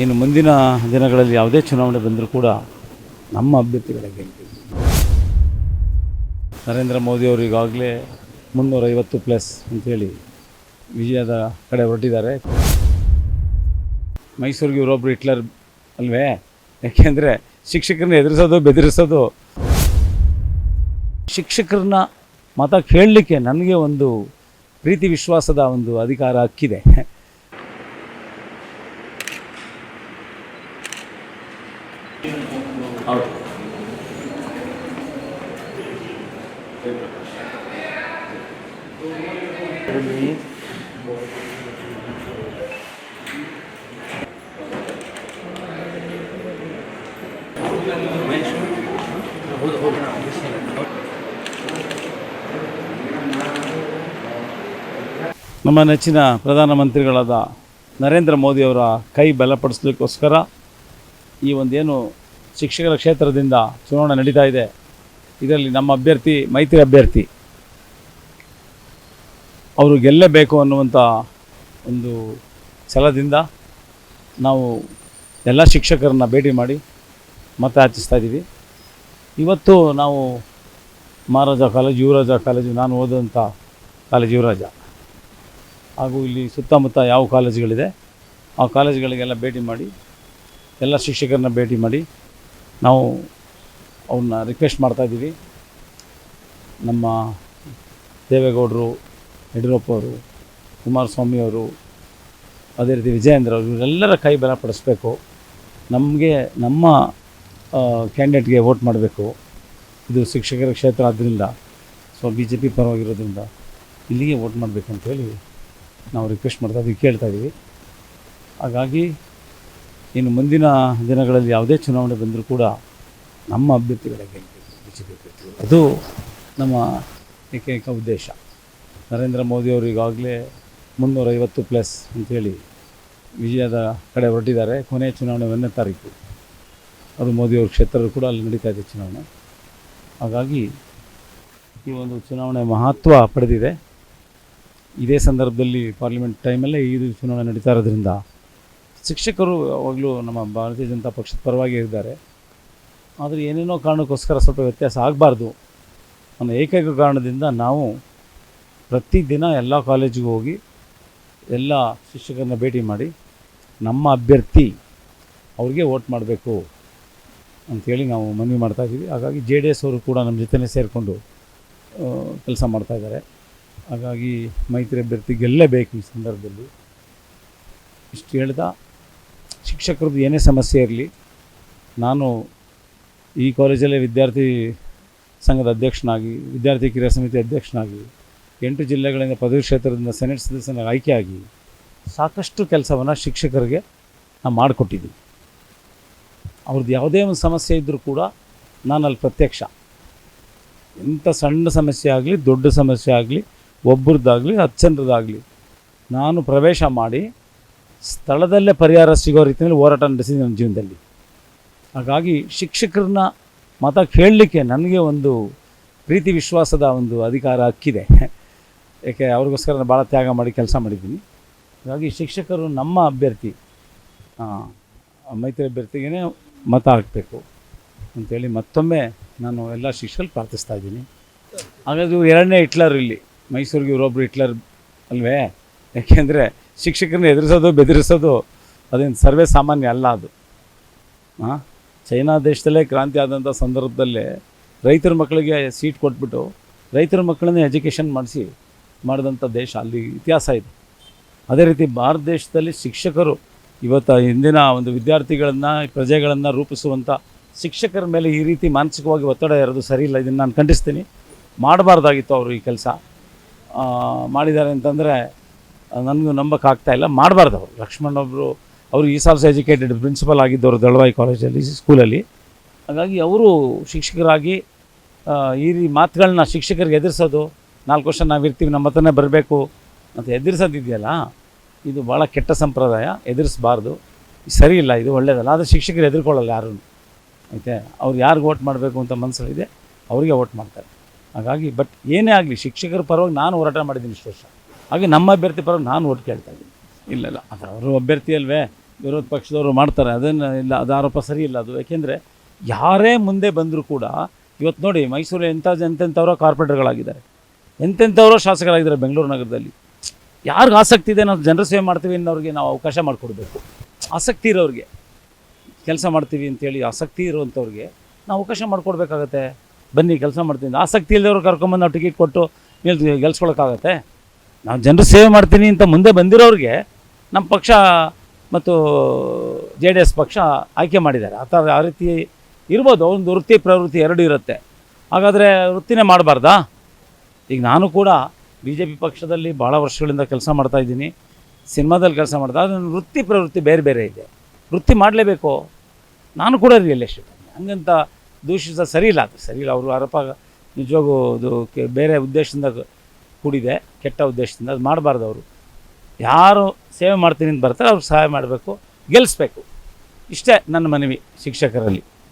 ಇನ್ನು ಮುಂದಿನ ದಿನಗಳಲ್ಲಿ ಯಾವುದೇ ಚುನಾವಣೆ ಬಂದರೂ ಕೂಡ ನಮ್ಮ ಅಭ್ಯರ್ಥಿಗಳ ಗೆಲ್ತೀವಿ ನರೇಂದ್ರ ಮೋದಿಯವರು ಈಗಾಗಲೇ ಮುನ್ನೂರೈವತ್ತು ಪ್ಲಸ್ ಅಂತೇಳಿ ವಿಜಯದ ಕಡೆ ಹೊರಟಿದ್ದಾರೆ. ಮೈಸೂರಿಗೆ ಇವರೊಬ್ಬರು ಹಿಟ್ಲರ್ ಅಲ್ವೇ? ಯಾಕೆಂದರೆ ಶಿಕ್ಷಕರನ್ನ ಎದುರಿಸೋದು, ಬೆದರಿಸೋದು. ಶಿಕ್ಷಕರನ್ನ ಮತ ಕೇಳಲಿಕ್ಕೆ ನನಗೆ ಒಂದು ಪ್ರೀತಿ ವಿಶ್ವಾಸದ ಒಂದು ಅಧಿಕಾರ ಹಕ್ಕಿದೆ. ನಮ್ಮ ನೆಚ್ಚಿನ ಪ್ರಧಾನಮಂತ್ರಿಗಳಾದ ನರೇಂದ್ರ ಮೋದಿಯವರ ಕೈ ಬಲಪಡಿಸಲಿಕ್ಕೋಸ್ಕರ ಈ ಒಂದೇನು ಶಿಕ್ಷಕರ ಕ್ಷೇತ್ರದಿಂದ ಚುನಾವಣೆ ನಡೀತಾ ಇದೆ ಇದರಲ್ಲಿ ನಮ್ಮ ಅಭ್ಯರ್ಥಿ, ಮೈತ್ರಿ ಅಭ್ಯರ್ಥಿ. ಅವರು ಗೆಲ್ಲಬೇಕು ಅನ್ನುವಂಥ ಒಂದು ಛಲದಿಂದ ನಾವು ಎಲ್ಲ ಶಿಕ್ಷಕರನ್ನ ಭೇಟಿ ಮಾಡಿ ಮತ ಹಚ್ಚಿಸ್ತಾ ಇದ್ದೀವಿ ಇವತ್ತು ನಾವು ಮಹಾರಾಜ ಕಾಲೇಜು, ಯುವರಾಜ ಕಾಲೇಜು, ನಾನು ಓದಿದಂಥ ಕಾಲೇಜು ಯುವರಾಜ. ಹಾಗೂ ಇಲ್ಲಿ ಸುತ್ತಮುತ್ತ ಯಾವ ಕಾಲೇಜುಗಳಿದೆ, ಆ ಕಾಲೇಜುಗಳಿಗೆಲ್ಲ ಭೇಟಿ ಮಾಡಿ, ಎಲ್ಲ ಶಿಕ್ಷಕರನ್ನ ಭೇಟಿ ಮಾಡಿ ನಾವು ಅವ್ರನ್ನ ರಿಕ್ವೆಸ್ಟ್ ಮಾಡ್ತಾಯಿದ್ದೀವಿ ನಮ್ಮ ದೇವೇಗೌಡರು, ಯಡಿಯೂರಪ್ಪ ಅವರು, ಕುಮಾರಸ್ವಾಮಿ ಅವರು, ಅದೇ ರೀತಿ ವಿಜಯೇಂದ್ರ ಅವರು, ಇವರೆಲ್ಲರ ಕೈ ಬಲಪಡಿಸ್ಬೇಕು ನಮಗೆ, ನಮ್ಮ ಕ್ಯಾಂಡಿಡೇಟ್ಗೆ ವೋಟ್ ಮಾಡಬೇಕು. ಇದು ಶಿಕ್ಷಕರ ಕ್ಷೇತ್ರ ಆದ್ದರಿಂದ ಸೊ ಬಿ ಜೆ ಪಿ ಪರವಾಗಿರೋದ್ರಿಂದ ಇಲ್ಲಿಗೆ ವೋಟ್ ಮಾಡಬೇಕು ಅಂತೇಳಿ ನಾವು ರಿಕ್ವೆಸ್ಟ್ ಮಾಡ್ತಾ ಇದ್ದೀವಿ, ಕೇಳ್ತಾ ಇದ್ದೀವಿ. ಹಾಗಾಗಿ ಇನ್ನು ಮುಂದಿನ ದಿನಗಳಲ್ಲಿ ಯಾವುದೇ ಚುನಾವಣೆ ಬಂದರೂ ಕೂಡ ನಮ್ಮ ಅಭ್ಯರ್ಥಿಗಳ ಗೆಲ್ಲಬೇಕು ಅದು ನಮ್ಮ ಏಕೈಕ ಉದ್ದೇಶ. ನರೇಂದ್ರ ಮೋದಿಯವರು ಈಗಾಗಲೇ ಮುನ್ನೂರೈವತ್ತು ಪ್ಲಸ್ ಅಂತೇಳಿ ವಿಜಯದ ಕಡೆ ಹೊರಟಿದ್ದಾರೆ. ಕೊನೆಯ ಚುನಾವಣೆ ಒಂದನೇ ತಾರೀಕು. ಅದು ಮೋದಿಯವ್ರ ಕ್ಷೇತ್ರ ಕೂಡ ಅಲ್ಲಿ ನಡೀತಾ ಇದೆ ಚುನಾವಣೆ. ಹಾಗಾಗಿ ಈ ಒಂದು ಚುನಾವಣೆ ಮಹತ್ವ ಪಡೆದಿದೆ. ಇದೇ ಸಂದರ್ಭದಲ್ಲಿ ಪಾರ್ಲಿಮೆಂಟ್ ಟೈಮಲ್ಲೇ ಇದು ಚುನಾವಣೆ ನಡೀತಾ ಇರೋದ್ರಿಂದ ಶಿಕ್ಷಕರು ಯಾವಾಗಲೂ ನಮ್ಮ ಭಾರತೀಯ ಜನತಾ ಪಕ್ಷದ ಪರವಾಗಿ ಇದ್ದಾರೆ. ಆದರೆ ಏನೇನೋ ಕಾರಣಕ್ಕೋಸ್ಕರ ಸ್ವಲ್ಪ ವ್ಯತ್ಯಾಸ ಆಗಬಾರ್ದು. ಅನ್ನೋ ಏಕೈಕ ಕಾರಣದಿಂದ ನಾವು ಪ್ರತಿದಿನ ಎಲ್ಲ ಕಾಲೇಜಿಗೆ ಹೋಗಿ ಎಲ್ಲ ಶಿಕ್ಷಕರನ್ನ ಭೇಟಿ ಮಾಡಿ ನಮ್ಮ ಅಭ್ಯರ್ಥಿ ಅವ್ರಿಗೆ ವೋಟ್ ಮಾಡಬೇಕು ಅಂಥೇಳಿ ನಾವು ಮನವಿ ಮಾಡ್ತಾಯಿದ್ದೀವಿ ಹಾಗಾಗಿ ಜೆ ಡಿ ಎಸ್ ಅವರು ಕೂಡ ನಮ್ಮ ಜೊತೆನೇ ಸೇರಿಕೊಂಡು ಕೆಲಸ ಮಾಡ್ತಾಯಿದ್ದಾರೆ ಹಾಗಾಗಿ ಮೈತ್ರಿ ಅಭ್ಯರ್ಥಿ ಗೆಲ್ಲಬೇಕು ಈ ಸಂದರ್ಭದಲ್ಲಿ. ಇಷ್ಟು ಹೇಳ್ದ, ಶಿಕ್ಷಕರದ್ದು ಏನೇ ಸಮಸ್ಯೆ ಇರಲಿ, ನಾನು ಈ ಕಾಲೇಜಲ್ಲೇ ವಿದ್ಯಾರ್ಥಿ ಸಂಘದ ಅಧ್ಯಕ್ಷನಾಗಿ, ವಿದ್ಯಾರ್ಥಿ ಕ್ರೀಡಾ ಸಮಿತಿ ಅಧ್ಯಕ್ಷನಾಗಿ, ಎಂಟು ಜಿಲ್ಲೆಗಳಿಂದ ಪದವಿ ಕ್ಷೇತ್ರದಿಂದ ಸೆನೆಟ್ ಸದಸ್ಯನಾಗಿ ಆಯ್ಕೆಯಾಗಿ ಸಾಕಷ್ಟು ಕೆಲಸವನ್ನು ಶಿಕ್ಷಕರಿಗೆ ನಾವು ಮಾಡಿಕೊಟ್ಟಿದ್ದೀವಿ ಅವ್ರದ್ದು ಯಾವುದೇ ಒಂದು ಸಮಸ್ಯೆ ಇದ್ದರೂ ಕೂಡ ನಾನು ಅಲ್ಲಿ ಪ್ರತ್ಯಕ್ಷ. ಎಂಥ ಸಣ್ಣ ಸಮಸ್ಯೆ ಆಗಲಿ, ದೊಡ್ಡ ಸಮಸ್ಯೆ ಆಗಲಿ ಒಬ್ಬರದ್ದಾಗಲಿ ಹತ್ತು ನಾನು ಪ್ರವೇಶ ಮಾಡಿ ಸ್ಥಳದಲ್ಲೇ ಪರಿಹಾರ ಸಿಗೋ ರೀತಿಯಲ್ಲಿ ಹೋರಾಟ ನಡೆಸಿದ್ದೀನಿ ನನ್ನ ಜೀವನದಲ್ಲಿ. ಹಾಗಾಗಿ ಶಿಕ್ಷಕರನ್ನ ಮತ ಕೇಳಲಿಕ್ಕೆ ನನಗೆ ಒಂದು ಪ್ರೀತಿ ವಿಶ್ವಾಸದ ಒಂದು ಅಧಿಕಾರ ಹಕ್ಕಿದೆ. ಏಕೆ ಅವ್ರಿಗೋಸ್ಕರ ನಾನು ಭಾಳ ತ್ಯಾಗ ಮಾಡಿ ಕೆಲಸ ಮಾಡಿದ್ದೀನಿ. ಹಾಗಾಗಿ ಶಿಕ್ಷಕರು ನಮ್ಮ ಅಭ್ಯರ್ಥಿ ಮೈತ್ರಿ ಅಭ್ಯರ್ಥಿಗೇ ಮತ ಹಾಕಬೇಕು ಅಂತೇಳಿ ಮತ್ತೊಮ್ಮೆ ನಾನು ಎಲ್ಲ ಶಿಕ್ಷಕರು ಪ್ರಾರ್ಥಿಸ್ತಾ ಇದ್ದೀನಿ. ಹಾಗಾದ್ರೆ ಎರಡನೇ ಹಿಟ್ಲರ್ ಇಲ್ಲಿ, ಮೈಸೂರಿಗೆ ಇವರೊಬ್ಬರು ಹಿಟ್ಲರ್ ಅಲ್ವೇ? ಯಾಕೆಂದರೆ ಶಿಕ್ಷಕರನ್ನ ಎದುರಿಸೋದು, ಬೆದರಿಸೋದು ಅದೇನು ಸರ್ವೇ ಸಾಮಾನ್ಯ ಅಲ್ಲ ಅದು. ಹಾಂ ಚೈನಾ ದೇಶದಲ್ಲೇ ಕ್ರಾಂತಿ ಆದಂಥ ಸಂದರ್ಭದಲ್ಲೇ ರೈತರ ಮಕ್ಕಳಿಗೆ ಸೀಟ್ ಕೊಟ್ಬಿಟ್ಟು ರೈತರ ಮಕ್ಕಳನ್ನೇ ಎಜುಕೇಷನ್ ಮಾಡಿಸಿ ಮಾಡಿದಂಥ ದೇಶ ಅಲ್ಲಿ ಇತಿಹಾಸ ಇದೆ. ಅದೇ ರೀತಿ ಭಾರತ ದೇಶದಲ್ಲಿ ಶಿಕ್ಷಕರು ಇವತ್ತು ಇಂದಿನ ಒಂದು ವಿದ್ಯಾರ್ಥಿಗಳನ್ನು, ಪ್ರಜೆಗಳನ್ನು ರೂಪಿಸುವಂಥ ಶಿಕ್ಷಕರ ಮೇಲೆ ಈ ರೀತಿ ಮಾನಸಿಕವಾಗಿ ಒತ್ತಡ ಇರೋದು ಸರಿ ಇಲ್ಲ. ಇದನ್ನು ನಾನು ಖಂಡಿಸ್ತೀನಿ. ಮಾಡಬಾರ್ದಾಗಿತ್ತು ಅವರು ಈ ಕೆಲಸ. ಮಾಡಿದ್ದಾರೆ ಅಂತಂದರೆ, ನನಗೂ ನಂಬಕ್ಕಾಗ್ತಾ ಇಲ್ಲ. ಮಾಡಬಾರ್ದು ಅವರು. ಲಕ್ಷ್ಮಣ್ ಒಬ್ಬರು ಅವರು ಈ ಸಾಲ್ಸ್ ಎಜುಕೇಟೆಡ್ ಪ್ರಿನ್ಸಿಪಲ್ ಆಗಿದ್ದವರು ದಳವಾಯಿ ಕಾಲೇಜಲ್ಲಿ, ಸ್ಕೂಲಲ್ಲಿ. ಹಾಗಾಗಿ ಅವರು ಶಿಕ್ಷಕರಾಗಿ ಈ ಮಾತುಗಳನ್ನ ಶಿಕ್ಷಕರಿಗೆ ಎದುರಿಸೋದು, ನಾಲ್ಕು ವರ್ಷ ನಾವು ಇರ್ತೀವಿ, ನಮ್ಮ ಹತ್ರನೇ ಬರಬೇಕು ಅಂತ ಎದುರಿಸೋದಿದೆಯಲ್ಲ, ಇದು ಭಾಳ ಕೆಟ್ಟ ಸಂಪ್ರದಾಯ, ಎದುರಿಸಬಾರ್ದು. ಸರಿ ಇಲ್ಲ, ಇದು ಒಳ್ಳೆಯದಲ್ಲ ಆದರೆ ಶಿಕ್ಷಕರು ಎದುರ್ಕೊಳ್ಳಲ್ಲ ಯಾರೂ ಐತೆ ಅವ್ರು ಯಾರಿಗೆ ಓಟ್ ಮಾಡಬೇಕು ಅಂತ ಮನಸ್ಸಲ್ಲಿದೆ ಅವರಿಗೆ ಓಟ್ ಮಾಡ್ತಾರೆ. ಹಾಗಾಗಿ, ಬಟ್ ಏನೇ ಆಗಲಿ, ಶಿಕ್ಷಕರ ಪರವಾಗಿ ನಾನು ಹೋರಾಟ ಮಾಡಿದ್ದೀನಿ ಇಷ್ಟು ವರ್ಷ. ಹಾಗೆ ನಮ್ಮ ಅಭ್ಯರ್ಥಿ ಪರವಾಗಿ ನಾನು ಓಟ್ ಕೇಳ್ತಾ ಇದ್ದೀನಿ. ಇಲ್ಲ ಇಲ್ಲ. ಅದು ಅವರು ಅಭ್ಯರ್ಥಿ ಅಲ್ವೇ? ವಿರೋಧ ಪಕ್ಷದವರು ಮಾಡ್ತಾರೆ. ಅದನ್ನು ಇಲ್ಲ, ಅದು ಆರೋಪ ಸರಿ ಇಲ್ಲ ಅದು. ಯಾಕೆಂದರೆ ಯಾರೇ ಮುಂದೆ ಬಂದರೂ ಕೂಡ ಇವತ್ತು ನೋಡಿ ಮೈಸೂರು ಎಂಥ ಎಂತೆಂಥವರೋ ಕಾರ್ಪೊರೇಟರ್ಗಳಾಗಿದ್ದಾರೆ. ಎಂತೆಂಥವರೋ ಶಾಸಕರಾಗಿದ್ದಾರೆ ಬೆಂಗಳೂರು ನಗರದಲ್ಲಿ. ಯಾರಿಗೆ ಆಸಕ್ತಿ ಇದೆ ನಾವು ಜನರ ಸೇವೆ ಮಾಡ್ತೀವಿ ಅನ್ನೋರಿಗೆ ನಾವು ಅವಕಾಶ ಮಾಡಿಕೊಡ್ಬೇಕು. ಆಸಕ್ತಿ ಇರೋರಿಗೆ, ಕೆಲಸ ಮಾಡ್ತೀವಿ ಅಂತೇಳಿ ಆಸಕ್ತಿ ಇರುವಂಥವ್ರಿಗೆ ನಾವು ಅವಕಾಶ ಮಾಡಿಕೊಡ್ಬೇಕಾಗತ್ತೆ. ಬನ್ನಿ ಕೆಲಸ ಮಾಡ್ತೀನಿ. ಆಸಕ್ತಿ ಇಲ್ಲದವ್ರು ಕರ್ಕೊಂಬಂದು ನಾವು ಟಿಕೆಟ್ ಕೊಟ್ಟು ಗೆಲ್ಸ್ಕೊಳಕ್ಕಾಗತ್ತೆ. ನಾವು ಜನರ ಸೇವೆ ಮಾಡ್ತೀನಿ ಅಂತ ಮುಂದೆ ಬಂದಿರೋರಿಗೆ ನಮ್ಮ ಪಕ್ಷ ಮತ್ತು ಜೆ ಡಿ ಎಸ್ ಪಕ್ಷ ಆಯ್ಕೆ ಮಾಡಿದ್ದಾರೆ. ಆ ಥರ ಆ ರೀತಿ ಇರ್ಬೋದು. ಒಂದು ವೃತ್ತಿ ಪ್ರವೃತ್ತಿ ಎರಡು ಇರುತ್ತೆ. ಹಾಗಾದರೆ ವೃತ್ತಿನೇ ಮಾಡಬಾರ್ದಾ? ಈಗ ನಾನು ಕೂಡ ಬಿ ಜೆ ಪಿ ಪಕ್ಷದಲ್ಲಿ ಭಾಳ ವರ್ಷಗಳಿಂದ ಕೆಲಸ ಮಾಡ್ತಾ ಇದ್ದೀನಿ. ಸಿನಿಮಾದಲ್ಲಿ ಕೆಲಸ ಮಾಡ್ತಾ ಅದನ್ನು ವೃತ್ತಿ ಪ್ರವೃತ್ತಿ ಬೇರೆ ಬೇರೆ ಇದೆ. ವೃತ್ತಿ ಮಾಡಲೇಬೇಕು. ನಾನು ಕೂಡ ರಿಯಲ್ ಎಸ್ಟೇಟ್ ಹಂಗಂತ ದೂಷಿಸ ಸರಿ ಇಲ್ಲ. ಅದು ಸರಿ ಇಲ್ಲ. ಅವರು ಆರೋಪ ನಿಜವಾಗೂ ಅದು ಬೇರೆ ಉದ್ದೇಶದಿಂದ ಕೂಡಿದೆ. ಕೆಟ್ಟ ಉದ್ದೇಶದಿಂದ. ಅದು ಮಾಡಬಾರ್ದು ಅವರು. ಯಾರು ಸೇವೆ ಮಾಡ್ತೀನಿ ಅಂತ ಬರ್ತಾರೆ ಅವ್ರಿಗೆ ಸಹಾಯ ಮಾಡಬೇಕು ಗೆಲ್ಲಿಸ್ಬೇಕು. ಇಷ್ಟೇ ನನ್ನ ಮನವಿ ಶಿಕ್ಷಕರಲ್ಲಿ.